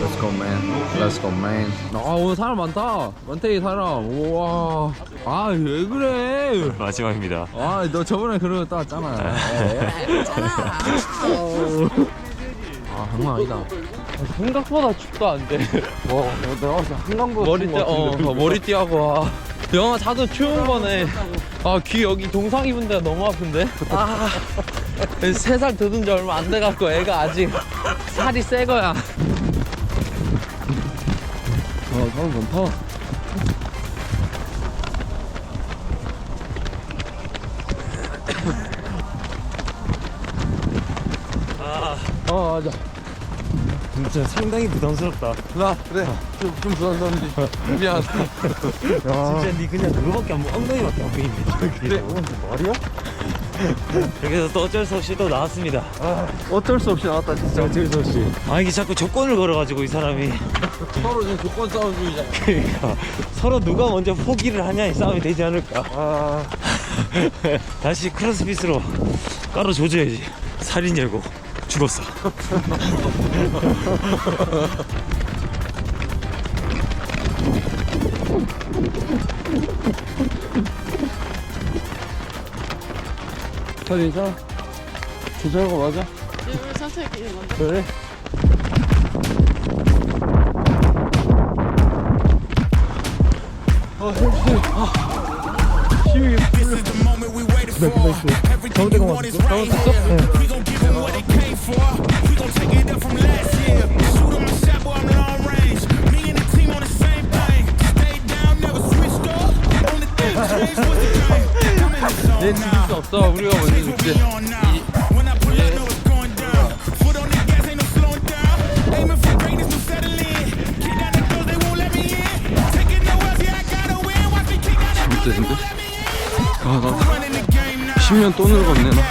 Let's go man. Let's go man. 아 오늘 사람 많다. 많대 사람. 우와. 아 왜 그래? 마지막입니다. 아 너 저번에 거 따왔잖아. 아 장난 아니다. 생각보다 춥다 안 돼. 와, 내가 봤을 때 한강보다 머리띠 어, 어 머리띠하고 와. 영화 자도 추운 거네. 아 귀 여기 동상 입은 데가 너무 아픈데. 아. 세살 더든 지 얼마 안 돼 갖고 애가 아직 살이 새 거야. 아 사람 많다. 어 맞아. 진짜 상당히 부담스럽다. 나 그래 좀, 좀 부담스럽지. 미안. 진짜 니 그냥 그거밖에 안 보, 엉덩이밖에 안 보이는데. 그래. 말이야? 여기서 또 어쩔 수 없이 또 나왔습니다. 어쩔 수 없이 나왔다 진짜. 어쩔 수 없이. 아 이게 자꾸 조건을 걸어가지고 이 사람이 서로 지금 조건 싸움 중이잖아. 그러니까 서로 누가 먼저 포기를 하냐 이 싸움이 되지 않을까. 아, 다시 크로스핏으로 깔아 조져야지. 살인 예고 죽었어. 잘 괜찮아? 괜찮은 거 맞아? 일부러 천천히 끼는 건데. 그래? 얘 죽일 수 없어. 우리가 먼저 죽지. 재 10년 또 늙었네, 나.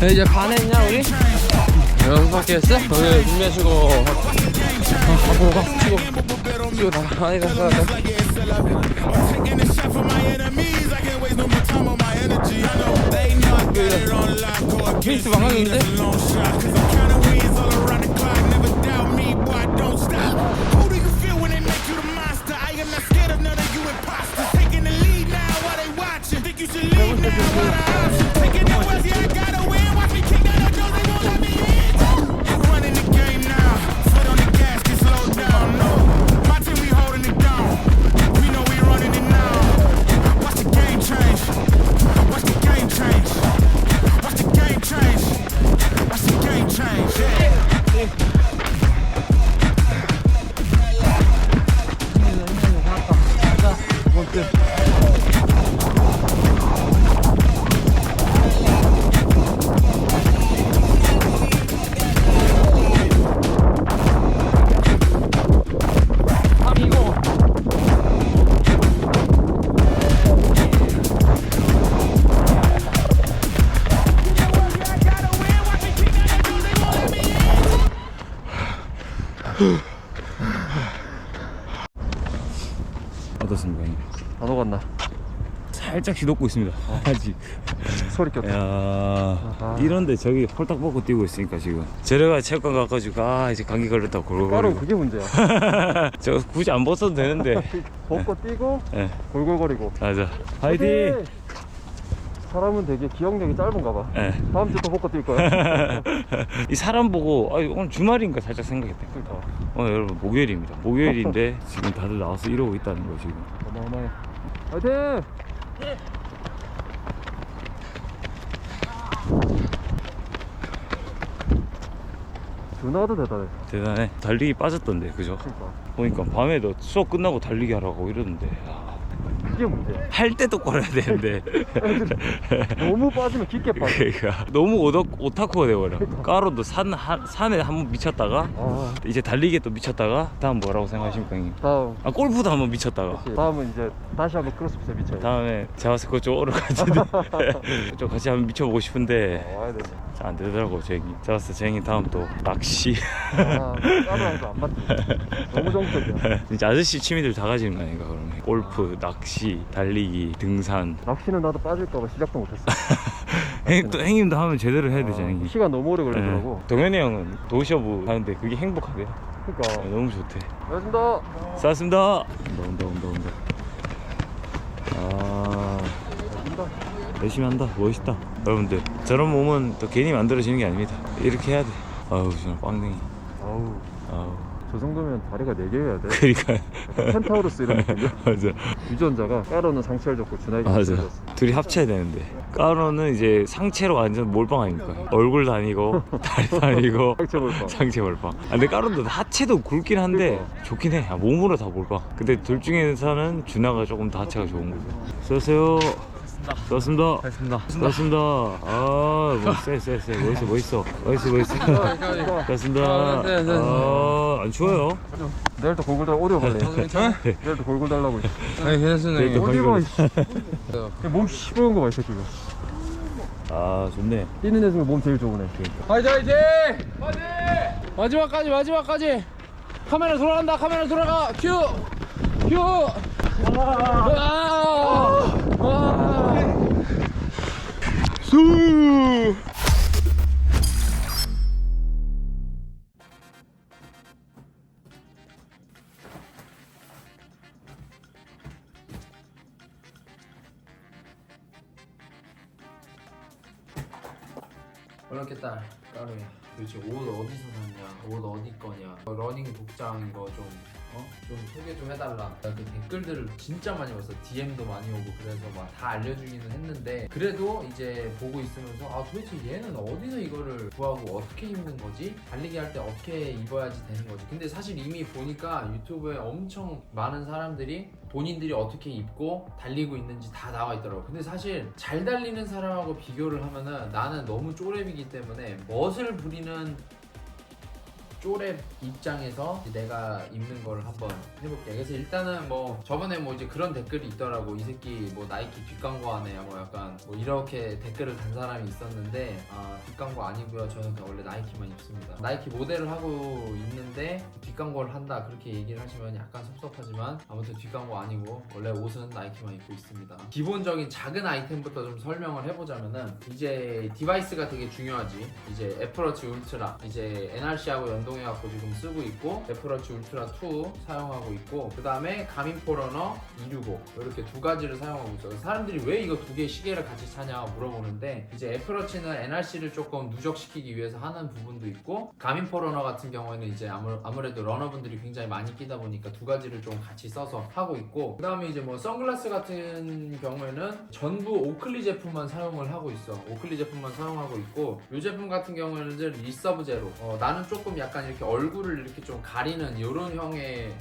네, 이제 반 했냐, 우리? 여섯 바퀴 했어? 여기 준비하시고. 아, 앞으로 가. 치고. 치고 다. 아니, 가, 가, 가. 페이스 망하는데? 어 형님? 안 오갔나? 살짝 휘덮고 있습니다. 아직. 소리 꼈다. 야. 이런데 저기 홀딱 벗고 뛰고 있으니까 지금 제래가 체육관 가가지고 아 이제 감기 걸렸다고 바로 그게 문제야. 저 굳이 안 벗어도 되는데 벗고 뛰고 예 골골거리고. 맞아 화이팅 사람은 되게 기억력이 짧은가 봐. 예. 다음 주또 벗고 뛸 거야. 이 사람 보고 아 오늘 주말인가 살짝 생각했다 그러니까. 오늘 여러분 목요일입니다 목요일인데 지금 다들 나와서 이러고 있다는 거 지금 어마어마해. 화이팅! 준하도 대단해. 대단해 달리기 빠졌던데 그죠? 그러니까. 보니까 밤에도 수업 끝나고 달리기 하라고 이러던데 아, 그게 문제야. 할때 똑바로 해야 되는데 너무 빠지면 깊게 빠져. 그러니까 너무 오덕, 오타쿠가 돼버려 까로도 산, 한, 산에 한번 미쳤다가 아, 이제 달리기에 또 미쳤다가 다음 뭐라고 생각하십니까 형님? 다음. 아 골프도 한번 미쳤다가 그치. 다음은 이제 다시 한번 크로스핏에 미쳐야 돼. 다음에 자바스코 쪽으로 같이 좀 같이 한번 미쳐보고 싶은데 와야 되네. 잘안 되더라고 제 형님 자바스 제 형님 다음 또 낚시 아, 까도 안 맞지. 너무 정적이야. 진짜 아저씨 취미들 다 가지는 거 아닌가 그러면 골프, 낚시, 달리기, 등산. 낚시는 나도 빠질까봐 시작도 못했어. 형님 또 형님도 하면 제대로 해야 되잖아 아, 형님. 시간 너무 오래 걸리더라고. 네. 동현이 형은 도시어부 하는데 그게 행복하대. 그러니까. 네, 너무 좋대. 고맙습니다. 쌌습니다. 온다 온다 온다 온다 아. 열심히 한다. 멋있다. 여러분들 저런 몸은 또 괜히 만들어지는 게 아닙니다. 이렇게 해야 돼. 아우 정말 빵댕이. 아우, 아우 저 정도면 다리가 4개여야 돼. 그러니까 펜타우루스 이런 느낌이야. 맞아. 유전자가 까로는 상체를 잡고 준하이가 맞아. 둘이 합쳐야 되는데. 까로는 이제 상체로 완전 몰빵 아닙니까? 얼굴도 아니고 다리도 아니고 상체 몰빵. 상체 몰빵. 아, 근데 까로도 하체도 굵긴 한데 그러니까. 좋긴 해. 아, 몸으로 다 몰빵. 근데 둘 중에서는 준하가 조금 더 하체가 좋은 거죠. 쏘세요 쏘습니다 됐습니다. 쏘습니다 아 멋있어 멋있어 멋있어 멋있어 멋있어 멋있어 쏘습니다 아. 아안 추워요 내일 또 골골 달 오디오 걸래. 괜찮아? 내일 또 골골 달라고. 있어. 네, 괜찮습니다. 네, 또 형님. 어디 봐, 방금- 이씨. 몸 시부른 거 봐, 이 새끼가. 아 좋네 뛰는 애 중에 몸 제일 좋은 애. 화이팅 화이팅! 화이팅! 마지막까지 마지막까지 카메라 돌아간다 카메라 돌아가 큐! 큐! 아! 아! 수! 어렵겠다. 까루야 도대체 옷 어디서 샀냐? 옷 어디 거냐? 어, 러닝 복장 이거 좀 어? 좀 소개 좀 해달라 그 댓글들을 진짜 많이 봤어 DM도 많이 오고 그래서 막 다 알려주기는 했는데 그래도 이제 보고 있으면서 아 도대체 얘는 어디서 이거를 구하고 어떻게 입는 거지? 달리기 할 때 어떻게 입어야지 되는 거지 근데 사실 이미 보니까 유튜브에 엄청 많은 사람들이 본인들이 어떻게 입고 달리고 있는지 다 나와 있더라고. 근데 사실 잘 달리는 사람하고 비교를 하면은 나는 너무 쪼렙이기 때문에 멋을 부리는 쪼렙 입장에서 내가 입는 걸 한번 해볼게. 그래서 일단은 뭐 저번에 뭐 이제 그런 댓글이 있더라고. 이 새끼 뭐 나이키 뒷광고 하네. 뭐 약간 뭐 이렇게 댓글을 단 사람이 있었는데 아 뒷광고 아니고요. 저는 그냥 원래 나이키만 입습니다. 나이키 모델을 하고 있는데 뒷광고를 한다 그렇게 얘기를 하시면 약간 섭섭하지만 아무튼 뒷광고 아니고 원래 옷은 나이키만 입고 있습니다. 기본적인 작은 아이템부터 좀 설명을 해보자면은 이제 디바이스가 되게 중요하지. 이제 애플워치 울트라 이제 NRC하고 연동 해갖고 지금 쓰고 있고 애플워치 울트라 2 사용하고 있고 그 다음에 가민 포 러너 265 이렇게 두 가지를 사용하고 있어요. 사람들이 왜 이거 두 개의 시계를 같이 사냐 물어보는데 이제 애플워치는 NRC를 조금 누적시키기 위해서 하는 부분도 있고 가민 포 러너 같은 경우에는 이제 아무, 아무래도 러너분들이 굉장히 많이 끼다 보니까 두 가지를 좀 같이 써서 하고 있고 그 다음에 이제 뭐 선글라스 같은 경우에는 전부 오클리 제품만 사용을 하고 있어 오클리 제품만 사용하고 있고 이 제품 같은 경우에는 이제 리서브 제로 어, 나는 조금 약간 이렇게 얼굴을 이렇게 좀 가리는 이런 형의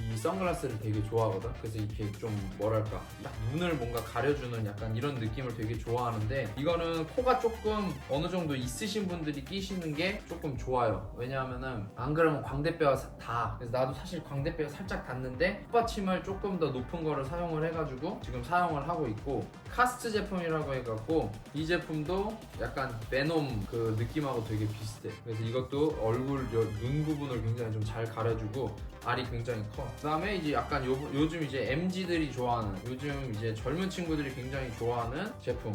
이 선글라스를 되게 좋아하거든. 그래서 이렇게 좀 뭐랄까 딱 눈을 뭔가 가려주는 약간 이런 느낌을 되게 좋아하는데 이거는 코가 조금 어느 정도 있으신 분들이 끼시는 게 조금 좋아요. 왜냐하면은 안 그러면 광대뼈가 사- 다. 그래서 나도 사실 광대뼈가 살짝 닿는데 콧받침을 조금 더 높은 거를 사용을 해가지고 지금 사용을 하고 있고 카스트 제품이라고 해갖고 이 제품도 약간 베놈 그 느낌하고 되게 비슷해. 그래서 이것도 얼굴 여- 눈 부분을 굉장히 좀 잘 가려주고 알이 굉장히 커. 그다음에 이제 약간 요, 요즘 이제 MZ들이 좋아하는 요즘 이제 젊은 친구들이 굉장히 좋아하는 제품.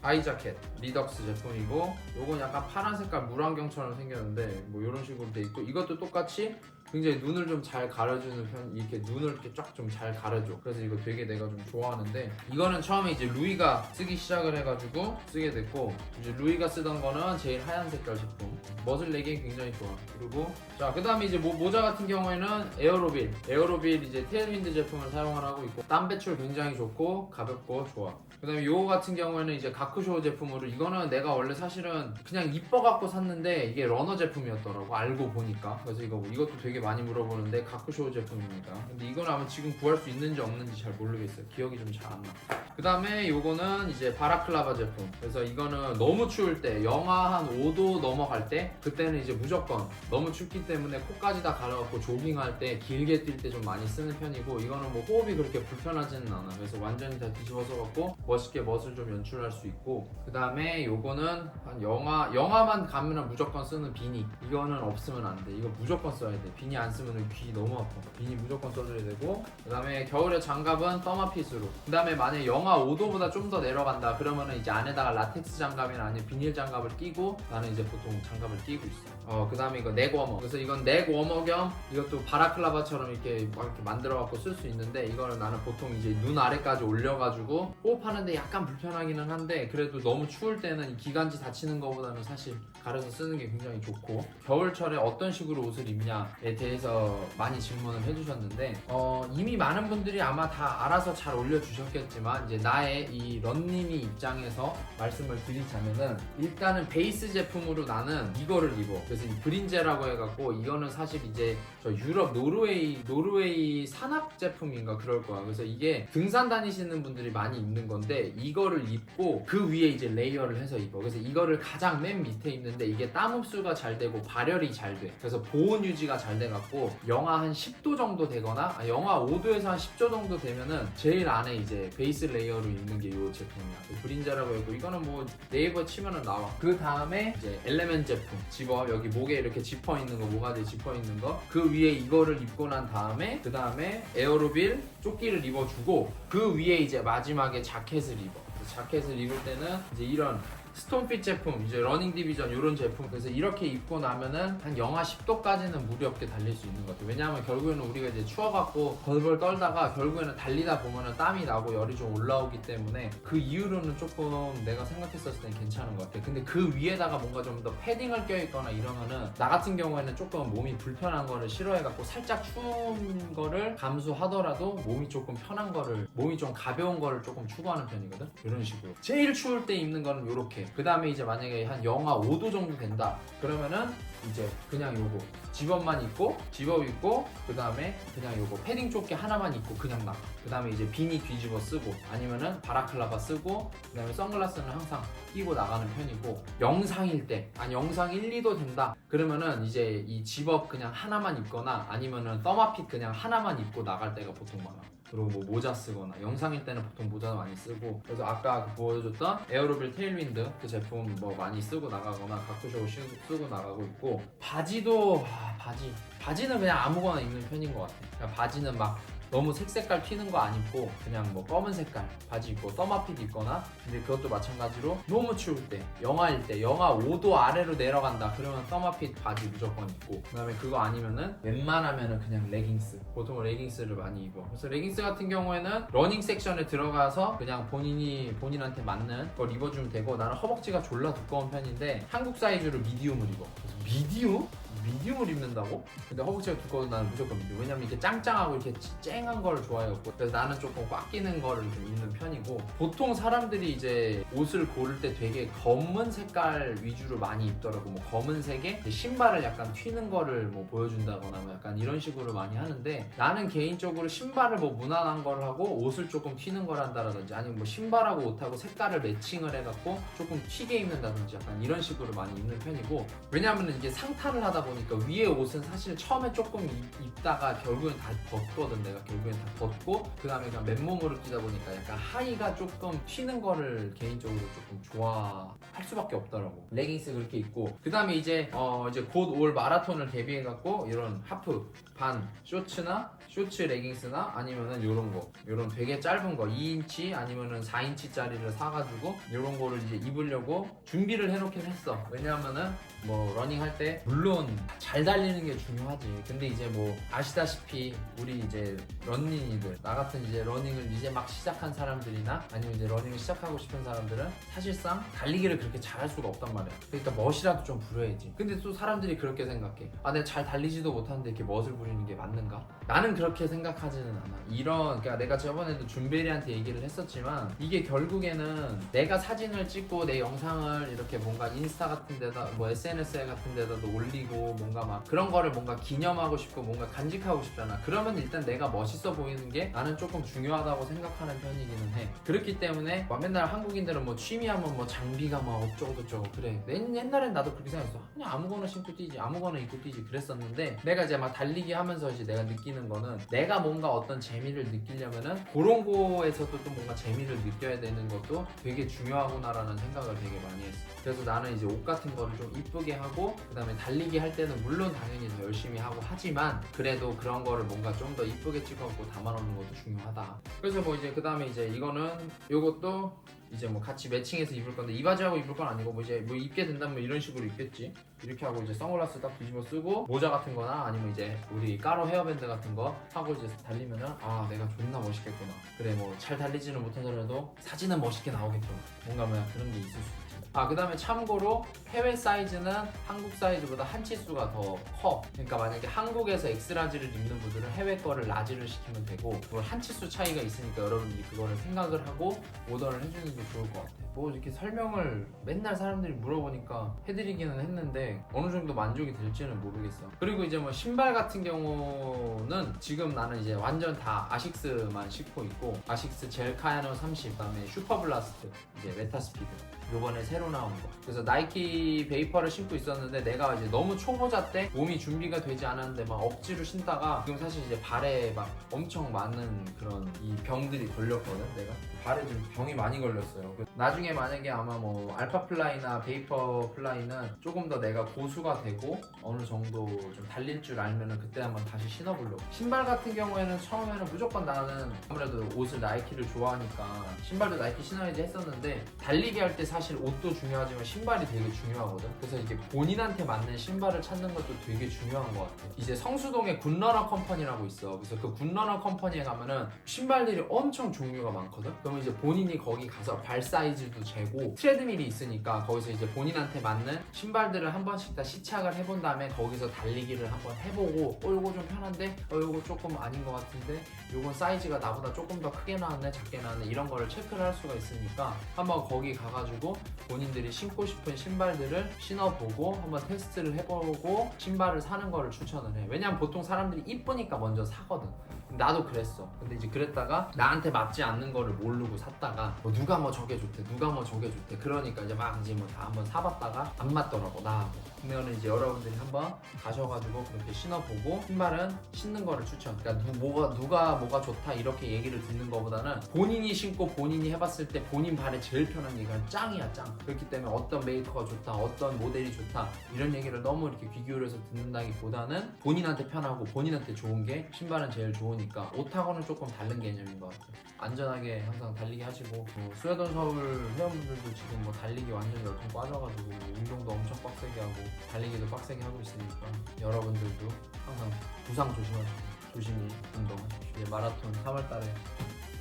아이 자켓 리덕스 제품이고 요건 약간 파란 색깔 물안경처럼 생겼는데 뭐 이런 식으로 돼 있고 이것도 똑같이 굉장히 눈을 좀 잘 가려주는 편 이렇게 눈을 이렇게 쫙 좀 잘 가려줘. 그래서 이거 되게 내가 좀 좋아하는데 이거는 처음에 이제 루이가 쓰기 시작을 해가지고 쓰게 됐고 이제 루이가 쓰던 거는 제일 하얀 색깔 제품. 멋을 내기엔 굉장히 좋아. 그리고 자그 다음에 이제 모, 모자 같은 경우에는 에어로빌. 에어로빌 이제 테일윈드 제품을 사용을 하고 있고 땀 배출 굉장히 좋고 가볍고 좋아. 그 다음에 요거 같은 경우에는 이제 가쿠쇼 제품으로 이거는 내가 원래 사실은 그냥 이뻐갖고 샀는데 이게 러너 제품이었더라고 알고 보니까. 그래서 이거 이것도 되게 되게 많이 물어보는데 가쿠쇼 제품입니다. 근데 이건 아마 지금 구할 수 있는지 없는지 잘 모르겠어요. 기억이 좀 잘 안 나. 그 다음에 요거는 이제 바라클라바 제품. 그래서 이거는 너무 추울 때, 영하 한 5도 넘어갈 때, 그때는 이제 무조건 너무 춥기 때문에 코까지 다 가려갖고 조깅할 때, 길게 뛸 때 좀 많이 쓰는 편이고, 이거는 뭐 호흡이 그렇게 불편하지는 않아. 그래서 완전히 다 뒤집어서 갖고 멋있게 멋을 좀 연출할 수 있고, 그 다음에 요거는 한 영하, 영하만 가면은 무조건 쓰는 비니. 이거는 없으면 안 돼. 이거 무조건 써야 돼. 비니 안 쓰면 귀 너무 아파. 비니 무조건 써줘야 되고, 그 다음에 겨울에 장갑은 떠마핏으로. 그 다음에 만약에 영하 5도보다 좀 더 내려간다. 그러면은 이제 안에다가 라텍스 장갑이나 아니면 비닐 장갑을 끼고 나는 이제 보통 장갑을 끼고 있어. 어, 그 다음에 이거 넥 워머. 그래서 이건 넥 워머 겸 이것도 바라클라바처럼 이렇게 막 이렇게 만들어 갖고 쓸 수 있는데 이거는 나는 보통 이제 눈 아래까지 올려가지고 호흡하는데 약간 불편하기는 한데 그래도 너무 추울 때는 이 기관지 다치는 것보다는 사실 가려서 쓰는 게 굉장히 좋고 겨울철에 어떤 식으로 옷을 입냐에 대해서 많이 질문을 해주셨는데 어, 이미 많은 분들이 아마 다 알아서 잘 올려주셨겠지만 이제 나의 이 런님이 입장에서 말씀을 드리자면은 일단은 베이스 제품으로 나는 이거를 입어. 그래서 이 브린제라고 해갖고 이거는 사실 이제 저 유럽 노르웨이 노르웨이 산악 제품인가 그럴 거야. 그래서 이게 등산 다니시는 분들이 많이 입는 건데 이거를 입고 그 위에 이제 레이어를 해서 입어. 그래서 이거를 가장 맨 밑에 입는데 이게 땀 흡수가 잘 되고 발열이 잘 돼. 그래서 보온 유지가 잘돼 갖고 영하 한 10도 정도 되거나 아, 영하 5도에서 한 10도 정도 되면은 제일 안에 이제 베이스 레이어로 입는 게 이 제품이야. 그 브린자라고 했고 이거는 뭐 네이버 치면은 나와. 그 다음에 이제 엘레멘 제품 집어 여기 목에 이렇게 지퍼 있는 거 모가지에 지퍼 있는 거. 그 위에 이거를 입고 난 다음에 그 다음에 에어로빌 조끼를 입어주고 그 위에 이제 마지막에 자켓을 입어. 그 자켓을 입을 때는 이제 이런 스톤핏 제품, 이제 러닝 디비전 이런 제품 그래서 이렇게 입고 나면은 한 영하 10도까지는 무리 없게 달릴 수 있는 것 같아요. 왜냐하면 결국에는 우리가 이제 추워갖고 벌벌 떨다가 결국에는 달리다 보면은 땀이 나고 열이 좀 올라오기 때문에 그 이후로는 조금 내가 생각했었을 땐 괜찮은 것 같아. 근데 그 위에다가 뭔가 좀 더 패딩을 껴있거나 이러면은 나 같은 경우에는 조금 몸이 불편한 거를 싫어해갖고 살짝 추운 거를 감수하더라도 몸이 조금 편한 거를 몸이 좀 가벼운 거를 조금 추구하는 편이거든. 이런 식으로. 제일 추울 때 입는 거는 이렇게. 그 다음에 이제 만약에 한 영하 5도 정도 된다. 그러면은 이제 그냥 요거. 집업만 입고 집업 입고 그 다음에 그냥 요거. 패딩 조끼 하나만 입고 그냥 나가. 그 다음에 이제 비니 뒤집어 쓰고 아니면은 바라클라바 쓰고 그 다음에 선글라스는 항상 끼고 나가는 편이고 영상일 때. 아니 영상 1, 2도 된다. 그러면은 이제 이 집업 그냥 하나만 입거나 아니면은 떠마핏 그냥 하나만 입고 나갈 때가 보통 많아 그리고 뭐 모자 쓰거나 영상일 때는 보통 모자 많이 쓰고 그래서 아까 그 보여줬던 에어로빌 테일윈드 그 제품 뭐 많이 쓰고 나가거나 가쿠쇼 쓰- 쓰고 나가고 있고 바지도 아, 바지. 바지는 그냥 아무거나 입는 편인 것 같아 그냥 바지는 막 너무 색색깔 튀는 거 안 입고 그냥 뭐 검은 색깔 바지 입고 떠마핏 입거나 근데 그것도 마찬가지로 너무 추울 때 영하일 때 영하 5도 아래로 내려간다 그러면 떠마핏 바지 무조건 입고 그 다음에 그거 아니면은 웬만하면은 그냥 레깅스 보통 레깅스를 많이 입어 그래서 레깅스 같은 경우에는 러닝 섹션에 들어가서 그냥 본인이 본인한테 맞는 걸 입어주면 되고 나는 허벅지가 졸라 두꺼운 편인데 한국 사이즈로 미디움을 입어 그래서 미디움? 미디움을 입는다고? 근데 허벅지가 두꺼워도 나는 무조건 미디움. 왜냐면 이게 짱짱하고 이렇게 쨍한 거를 좋아해갖고. 그래서 나는 조금 꽉 끼는 거를 좀 입는 편이고. 보통 사람들이 이제 옷을 고를 때 되게 검은 색깔 위주로 많이 입더라고. 뭐 검은색에 신발을 약간 튀는 거를 뭐 보여준다거나 뭐 약간 이런 식으로 많이 하는데 나는 개인적으로 신발을 뭐 무난한 걸 하고 옷을 조금 튀는 걸 한다라든지 아니면 뭐 신발하고 옷하고 색깔을 매칭을 해갖고 조금 튀게 입는다든지 약간 이런 식으로 많이 입는 편이고. 왜냐하면 이게 상타를 하다 보니까 위에 옷은 사실 처음에 조금 입- 입다가 결국엔 다 벗거든. 내가 결국엔 다 벗고 그 다음에 그냥 맨몸으로 뛰다 보니까 약간 하의가 조금 튀는 거를 개인적으로 조금 좋아할 수밖에 없더라고. 레깅스 그렇게 입고. 그 다음에 이제 어 이제 곧 올 마라톤을 대비해 갖고 이런 하프 반 쇼츠나 쇼츠 레깅스나 아니면은 요런 거 요런 되게 짧은 거 2인치 아니면은 4인치짜리를 사가지고 요런 거를 이제 입으려고 준비를 해놓긴 했어. 왜냐하면은 뭐 러닝 할 때 물론 잘 달리는 게 중요하지. 근데 이제 뭐 아시다시피 우리 이제 런닝이들 나 같은 이제 러닝을 이제 막 시작한 사람들이나 아니면 이제 러닝을 시작하고 싶은 사람들은 사실상 달리기를 그렇게 잘할 수가 없단 말이야. 그러니까 멋이라도 좀 부려야지. 근데 또 사람들이 그렇게 생각해. 아 내가 잘 달리지도 못하는데 이렇게 멋을 부리는 게 맞는가? 나는 그렇게 생각하지는 않아. 이런 그러니까 내가 저번에도 준베리한테 얘기를 했었지만 이게 결국에는 내가 사진을 찍고 내 영상을 이렇게 뭔가 인스타 같은 데다 뭐 SNS 같은 데다도 올리고 뭔가 막 그런 거를 뭔가 기념하고 싶고 뭔가 간직하고 싶잖아. 그러면 일단 내가 멋있어 보이는 게 나는 조금 중요하다고 생각하는 편이기는 해. 그렇기 때문에 막 맨날 한국인들은 뭐 취미하면 뭐 장비가 막 어쩌고 저쩌고 그래. 맨 옛날엔 나도 그렇게 생각했어. 그냥 아무거나 신고 뛰지, 아무거나 입고 뛰지 그랬었는데 내가 이제 막 달리기 하면서 이제 내가 느끼는 거는 내가 뭔가 어떤 재미를 느끼려면은 그런 거에서도 또 뭔가 재미를 느껴야 되는 것도 되게 중요하구나라는 생각을 되게 많이 했어. 그래서 나는 이제 옷 같은 거를 좀 이쁘 게 하고 그다음에 달리기 할 때는 물론 당연히 더 열심히 하고 하지만 그래도 그런 거를 뭔가 좀 더 이쁘게 찍어갖고 담아놓는 것도 중요하다. 그래서 뭐 이제 그다음에 이제 이거는 요것도 이제 뭐 같이 매칭해서 입을 건데 이 바지하고 입을 건 아니고 뭐 이제 뭐 입게 된다면 뭐 이런 식으로 입겠지. 이렇게 하고 이제 선글라스 딱 뒤집어 쓰고 모자 같은 거나 아니면 이제 우리 까로 헤어밴드 같은 거 하고 이제 달리면은 아 내가 존나 멋있겠구나. 그래 뭐 잘 달리지는 못하더라도 사진은 멋있게 나오겠구나 뭔가 뭐 그런 게 있을 수 있지 아 그 다음에 참고로 해외 사이즈는 한국 사이즈보다 한 치수가 더 커. 그러니까 만약에 한국에서 엑스라지를 입는 분들은 해외 거를 라지를 시키면 되고 그걸 한 치수 차이가 있으니까 여러분들이 그거를 생각을 하고 오더를 해주는 게 좋을 것 같아 뭐 이렇게 설명을 맨날 사람들이 물어보니까 해드리기는 했는데 어느 정도 만족이 될지는 모르겠어 그리고 이제 뭐 신발 같은 경우는 지금 나는 이제 완전 다 아식스만 신고 있고 아식스 젤카야노 30 그다음에 슈퍼블라스트 이제 메타스피드 요번에 새로 나온 거. 그래서 나이키 베이퍼를 신고 있었는데 내가 이제 너무 초보자 때 몸이 준비가 되지 않았는데 막 억지로 신다가 지금 사실 이제 발에 막 엄청 많은 그런 이 병들이 걸렸거든 내가. 발에 좀 병이 많이 걸렸어요. 그 나중에 만약에 아마 뭐 알파 플라이나 베이퍼 플라이는 조금 더 내가 고수가 되고 어느 정도 좀 달릴 줄 알면은 그때 한번 다시 신어보려고. 신발 같은 경우에는 처음에는 무조건 나는 아무래도 옷을 나이키를 좋아하니까 신발도 나이키 신어야지 했었는데 달리기 할때 사실 옷도 중요하지만 신발이 되게 중요하거든. 그래서 이게 본인한테 맞는 신발을 찾는 것도 되게 중요한 것 같아. 이제 성수동에 굿러너 컴퍼니라고 있어. 그래서 그 굿러너 컴퍼니에 가면은 신발들이 엄청 종류가 많거든? 그러면 이제 본인이 거기 가서 발 사이즈도 재고 트레드밀이 있으니까 거기서 이제 본인한테 맞는 신발들을 한 번씩 다 시착을 해본 다음에 거기서 달리기를 한번 해보고 어 요거 좀 편한데? 어 요거 조금 아닌 것 같은데? 요건 사이즈가 나보다 조금 더 크게 나왔네 작게 나왔네 이런 거를 체크를 할 수가 있으니까 한번 거기 가가지고 본인들이 신고 싶은 신발들을 신어보고 한번 테스트를 해보고 신발을 사는 거를 추천을 해. 왜냐면 보통 사람들이 이쁘니까 먼저 사거든 나도 그랬어. 근데 이제 그랬다가 나한테 맞지 않는 거를 모르고 샀다가 뭐 누가 뭐 저게 좋대 누가 뭐 저게 좋대. 그러니까 이제 막 이제 뭐 다 한번 사봤다가 안 맞더라고 나하고. 그러면 이제 여러분들이 한번 가셔가지고 그렇게 신어보고 신발은 신는 거를 추천. 그러니까 누, 뭐가, 누가 뭐가 좋다 이렇게 얘기를 듣는 거보다는 본인이 신고 본인이 해봤을 때 본인 발에 제일 편한 얘기가 짱이야 짱. 그렇기 때문에 어떤 메이커가 좋다 어떤 모델이 좋다 이런 얘기를 너무 이렇게 귀 기울여서 듣는다기보다는 본인한테 편하고 본인한테 좋은 게 신발은 제일 좋 으니까 옷하고는 조금 다른 개념인 것 같아요. 안전하게 항상 달리기 하시고 뭐 수야돈 서울 회원분들도 지금 뭐 달리기 완전 열통 빠져가지고 운동도 엄청 빡세게 하고 달리기도 빡세게 하고 있으니까 여러분들도 항상 부상 조심하시고 조심히 운동하십시오. 이제 마라톤 3월달에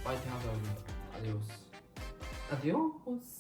파이팅 하자 우리 아디오스. 아디오스